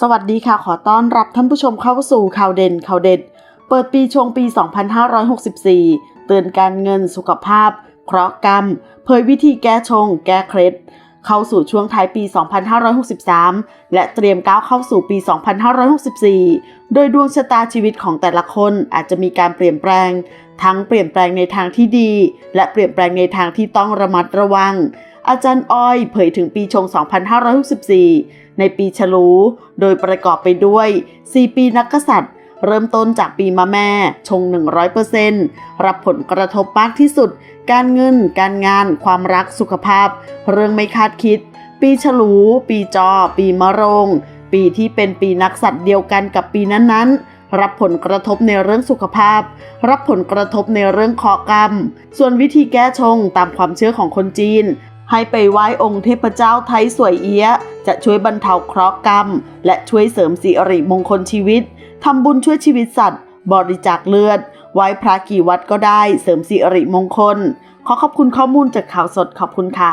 สวัสดีค่ะ ขอต้อนรับท่านผู้ชมเข้าสู่ข่าวเด่นข่าวเด็ด เปิดปีชงปี 2564 เตือนการเงินสุขภาพ เคราะห์กรรม เผยวิธีแก้ชง แก้เคล็ด เข้าสู่ช่วงท้ายปี 2563 และเตรียมก้าวเข้าสู่ปี 2564 โดยดวงชะตาชีวิตของแต่ละคนอาจจะมีการเปลี่ยนแปลง ทั้งเปลี่ยนแปลงในทางที่ดี และเปลี่ยนแปลงในทางที่ต้องระมัดระวัง อาจารย์อ้อยเผยถึงปีชง 2564 ในปีฉลู โดยประกอบไปด้วย 4 ปีนักกษัตริย์ เริ่มต้นจากปีมะแม่ ชง 100%รับผลกระทบมากที่สุด การเงิน การงาน ความรัก สุขภาพ เรื่องไม่คาดคิด ปีฉลู ปีจอ ปีมะโรง ปีที่เป็นปีนักสัตว์เดียวกันกับปีนั้นๆรับผลกระทบในเรื่องสุขภาพ รับผลกระทบในเรื่องเคาะกรรม ส่วนวิธีแก้ชงตามความเชื่อของคนจีน ให้ไปไหว้องค์เทพเจ้าไทยสวยเอี้ย จะช่วยบรรเทาเคราะห์กรรม และช่วยเสริมสิริมงคลชีวิตทำบุญช่วยชีวิตสัตว์ บริจาคเลือด ไหว้พระกี่วัดก็ได้ เสริมสิริมงคล ขอขอบคุณข้อมูลจากข่าวสดขอบคุณค่ะ